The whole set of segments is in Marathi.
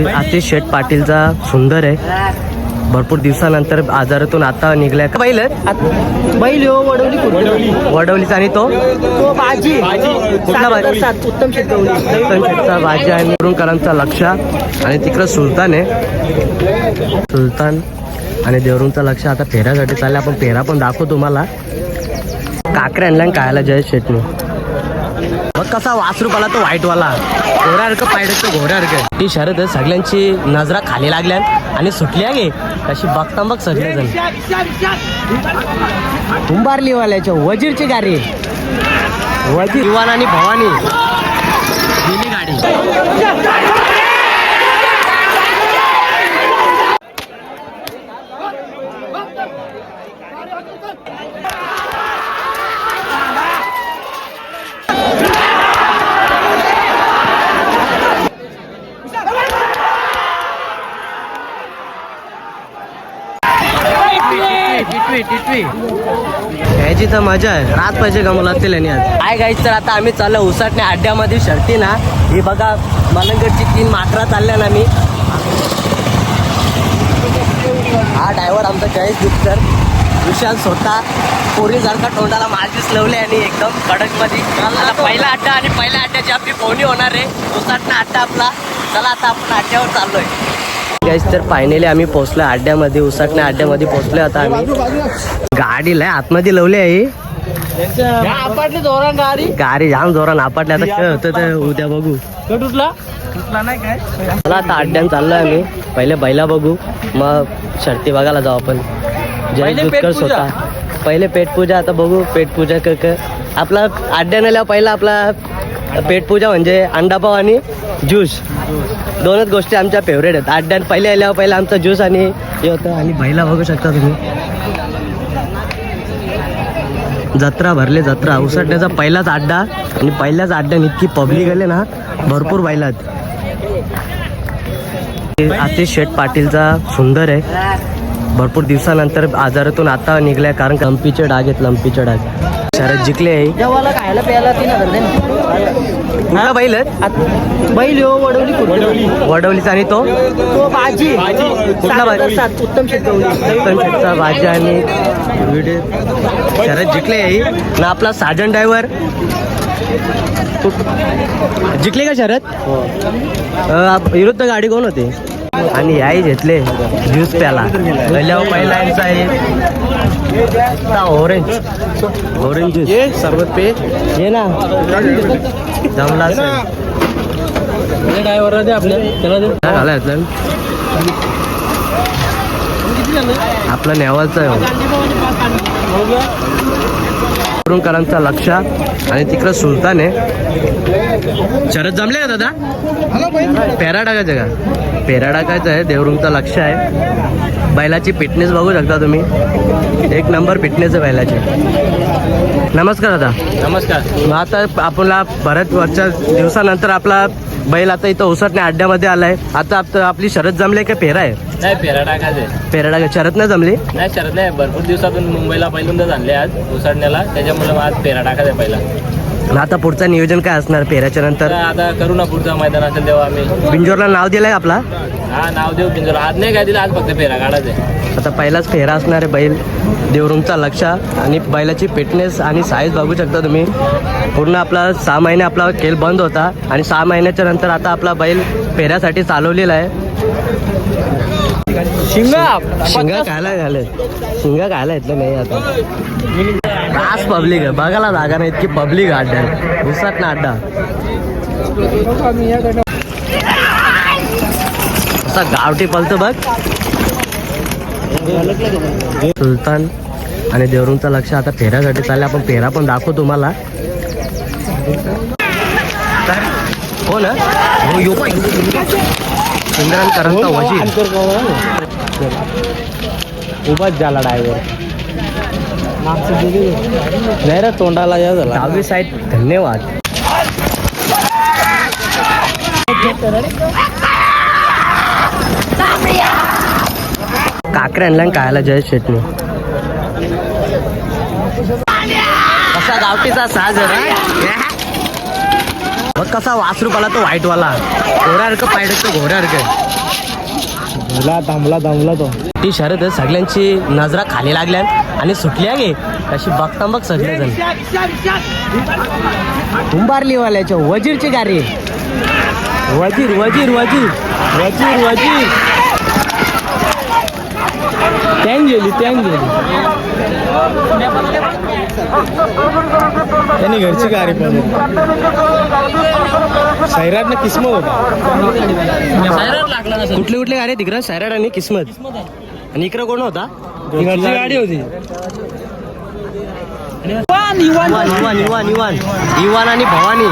आतिश शेठ पाटीलचा सुंदर आहे. भरपूर दिवसानंतर आजारातून आता निघलाय. का बैल आहे? बैल हो वडवली वडवली वडवलीचा आणि तो? तो बाजी. कुठला बाजी? सात उत्तम शेतकरी उत्तम शेठचा भाजी आणि मुरुमकरांचा लक्ष आणि तिकडं सुलतान आहे. सुलतान आणि देवरूंचा लक्ष आता फेऱ्यासाठी चालले आपण फेरा पण दाखवू तुम्हाला. काकरे आणल्या आणि खायला जय शेटने मग कसा वासरूप आला तो व्हाईटवाला. घोड्यासारखं पाहिजे घोड्यासारखं ती शरद सगळ्यांची नजरा खाली लागल्या आणि सुटल्या गे तशी बघता बघ सगळे जण कुंभारलीवाल्याच्या वजीरची गाडी. वजीर युवान आणि भवानी. गाडी. यायची तर मजा आहे रात पाहिजे का मला असतील आणि आज? काय गाईच तर आता आम्ही चाललो उसाटण्या अड्ड्यामध्ये शर्ती ना. ही बघा मलंगडची तीन मात्रा चालल्या ना मी. हा ड्रायव्हर आमचा जयेश गुप्तर. विशाल स्वतः पोरीसारखा तोंडाला मार्जिस लावले आणि एकदम कडकमध्ये पहिला अड्डा आणि पहिल्या अड्ड्याची आपली पोहणी होणार आहे. उसाटणा अड्डा आपला. चला आता आपण अड्ड्यावर चाललोय. गाईस तर फायनली आम्ही पोहोचलो अड्ड्यामध्ये उसाटण्या अड्ड्यामध्ये पोहोचलो आता आम्ही. गाडीला आतमध्ये लावली आहे गाडी. गाडी जाम जोरान आपटल्या आता काय होतं ते उद्या बघू. नाही काय? चला आता अड्ड्यान चाललोय आम्ही. पहिले बैला बघू मग शर्ती बघायला जाऊ आपण. जय पहिले दुधकर. स्वतः. पहिले पेटपूजा आता बघू पेटपूजा क क. आपला अड्ड्यान आल्यावर पहिला आपला पेटपूजा म्हणजे अंडापाव आणि ज्यूस. दोनच गोष्टी आमच्या फेवरेट आहेत. अड्ड्यात पहिले आल्यावर पहिला आमचा ज्यूस आणि हे होतं. आणि बैला बघू शकता तुम्ही. जत्रा भरले जत्रा. उसटण्याचा पहिलाच अड्डा आणि पहिल्याच अड्ड्यान इतकी पब्लिक आले ना भरपूर बैलात आतिश शेठ पाटीलचा सुंदर आहे. भरपूर दिवसानंतर आजारातून आता निघलाय कारण लंपीचे डाग आहेत लंपीचे डाग. शरद जिंकले. आहे कुठला बैल बैल हो वडवली वडवली. वडवलीचा आणि तो? कुठला? सात उत्तम शेठचा भाजी आणि व्हिडिओ. शरद जिंकले ना आपला साजन ड्रायव्हर जिंकले का शरद? अं, विरुद्ध गाडी कोण होती? आणि याही घेतले ज्यूस प्याला पहिल्यावर पहिला यांचा आहे ऑरेंज ऑरेंज ज्यूस सरबत पे. ये ना. जमला असेल. ड्रायव्हर दे आपल्या. त्याला दे. काय झालं यातलं? आपला नेवालचा आहे मुरुमकरांचा लक्ष आणि तिकडं सुलतान. आहे शरद जमले का दादा? पेरा टाकायचं का? पेरा टाकायचं आहे. देवरुंगचा लक्ष आहे. बैलाची फिटनेस बघू शकता तुम्ही. एक नंबर फिटनेस आहे बैलाची. नमस्कार दादा. नमस्कार. मग आता आपला बऱ्याच वर्षा दिवसानंतर आपला बैल आता इथं उसटण्या अड्ड्यामध्ये आलाय. आता आप- आपली शरद जमली का फेरा आहे? नाही फेरा टाकायचे पेरा टाका. शरद नाही जमली? नाही शरद नाही. भरपूर दिवसातून मुंबईला पहिल्यांदाच आणले आज उसाडण्याला. त्याच्यामुळे आज फेरा टाकायचा पहिला. मग आता पुढचं नियोजन काय असणार तर नंतर? आता करू ना पुढचं मैदान असेल तेव्हा आम्ही. बिंजोरला नाव दिलंय आपला? हा नाव देऊ पिंजोर आज नाही काय दिलं आज फक्त फेरा काढायचे आता पहिलाच फेरा असणार आहे बैल. देवरूमचा लक्ष आणि बैलाची फिटनेस आणि साईज बघू शकता तुम्ही. पूर्ण आपला सहा महिने आपला खेळ बंद होता आणि सहा महिन्याच्या नंतर आता आपला बैल फेऱ्यासाठी चालवलेला आहे. शिंगा. शिंगा खायला घाले शिंगा खायला घेतलं नाही आता. रास पब्लिक आहे. बघायला जागा नाही इतकी पब्लिक अड्डा घुसत ना अड्डा. असा गावठी पलतो बघ. सुलतान आणि देवरूंचा लक्ष आता फेऱ्यासाठी चालले आपण फेरा पण दाखवू तुम्हाला. हो ना? हो यो सुंदरांकरांचा वजीर. उभाच झाला ड्रायव्हर नाही रे तोंडाला या झाला. दहावी साईड धन्यवाद. काकरे आणल्या आणि खायला जय शेटने कसा गावठीचा साज आहे ना बघ कसा वासरू पाला तो व्हाईटवाला घोड्यासारखं पाहिजे घोड्यासारखं थांबला थांबला थांबला तो. ती शरद सगळ्यांची नजरा खाली लागल्या आणि सुटल्या गे. अशी बघता बघ सगळेजण. उंबारली वाल्याच्या वजीरची गाडी वजीर वजीर वजीर. वजीर वजीर. टँग गेली टँग गेली त्यांनी घरची गाडी पण सैराटनं किस्मत होता. लागला ना कुठले कुठले गाडी तिकडं सैराट आणि किस्मत. आणि इकडं कोण होता? घरची गाडी होती. इवान इवान. इवान इवान इवान आणि भवानी.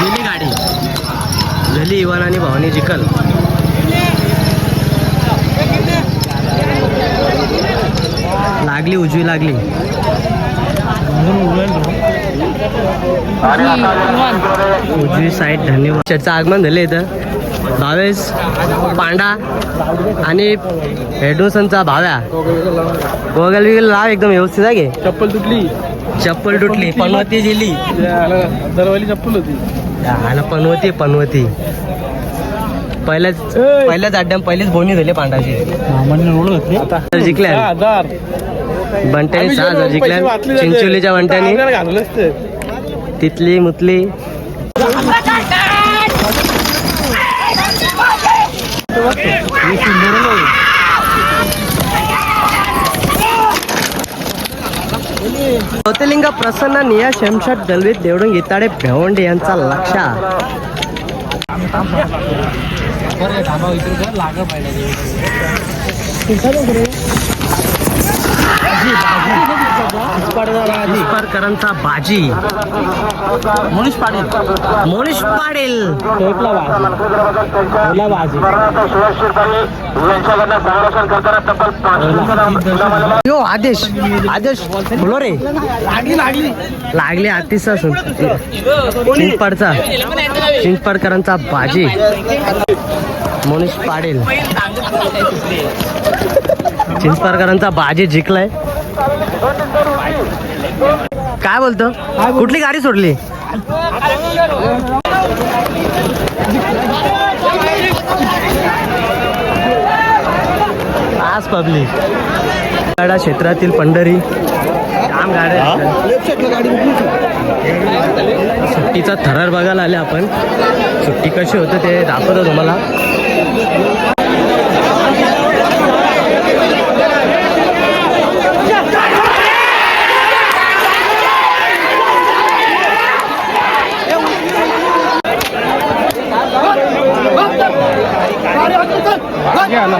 गेली गाडी. झाली इवान आणि भवानी जिकल. लागली उजवी लागली. उजवी साईड धन्यवाद. चर्चा आगमन झाले इथं. भावेश पांडा आणि हेडोसनचा भाव्या. गोगल बिगल लाव एकदम व्यवस्थित आहे चप्पल तुटली. चप्पल तुटली पनवती गेली दरवाली चप्पल होती. आला पनवती पनवती. पहिल्याच पहिल्याच अड्ड्याम पहिलीच बोनी झाली पांडाची. जिंकल्या. बंट्याने सहा हजार जिंकल्या चिंचोलीच्या बंट्याने. असते. तिथली मुतली ज्योतिर्लिंग प्रसन्न निया शेमशाट दलवीत देवडून गीताडे भेवंडे यांचा लक्षा करंचा बाजी. मनीष पाटील. मोनिश पाटील. टेपला भाजी भाजी यो आदेश. आदेश बोलो रे. लागली लागली. लागले चिंचपाडकरांचा बाजी. मोनिश पाटील. चिंचपाडकरांचा बाजी जिंकलाय. काय बोलतो? कुठली गाडी सोडली? आज पब्लिक. गाडा क्षेत्रातील पंढरी. काम गाड्या सुट्टीचा थरार बघायला आले आपण. सुट्टी कशी होतं ते दाखवतो तुम्हाला. না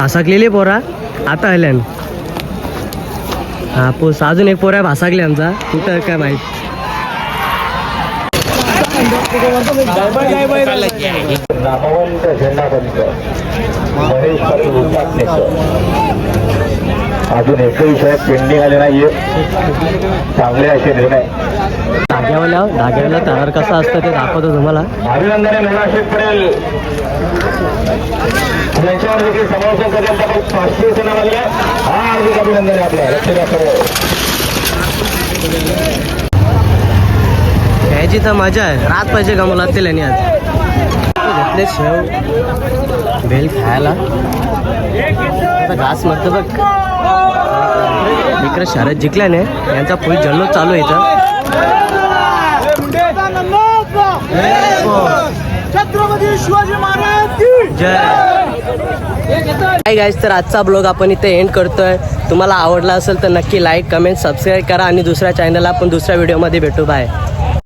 भासाकलेले पोरा. आता आल्यान हा पोस अजून एक पोरा भासाकले आमचा. कुठं काय माहीत. अजून एकही खेळ पेंडिंग आले नाहीये. चांगले असे निर्णय. धाग्यावाल्या धाग्यावाला तयार कसा असतं ते दाखवतो तुम्हाला. अभिनंदने मुलाशेत पडेल त्यांच्यावर देखील समालोचन करण्यात आपण पाचशे सेना लागले हा हार्दिक अभिनंदन आहे आपल्या लक्ष द्या सर्व. याची तर मजा आहे. रात पाहिजे का मुला ते लेणी आज घेतले शेव. बेल खायला. आता घास मधलं बघ. इकडे शरद जिंकल्याने यांचा फुल जल्लोष चालू आहे इथं. छत्रपती शिवाजी महाराज जय. गाईज तर आजचा ब्लॉग आपण इथे एंड करतोय. तुम्हाला आवडला असेल तर नक्की लाईक कमेंट सबस्क्राईब करा आणि दुसऱ्या चॅनलला आपण दुसऱ्या व्हिडिओमध्ये भेटू. बाय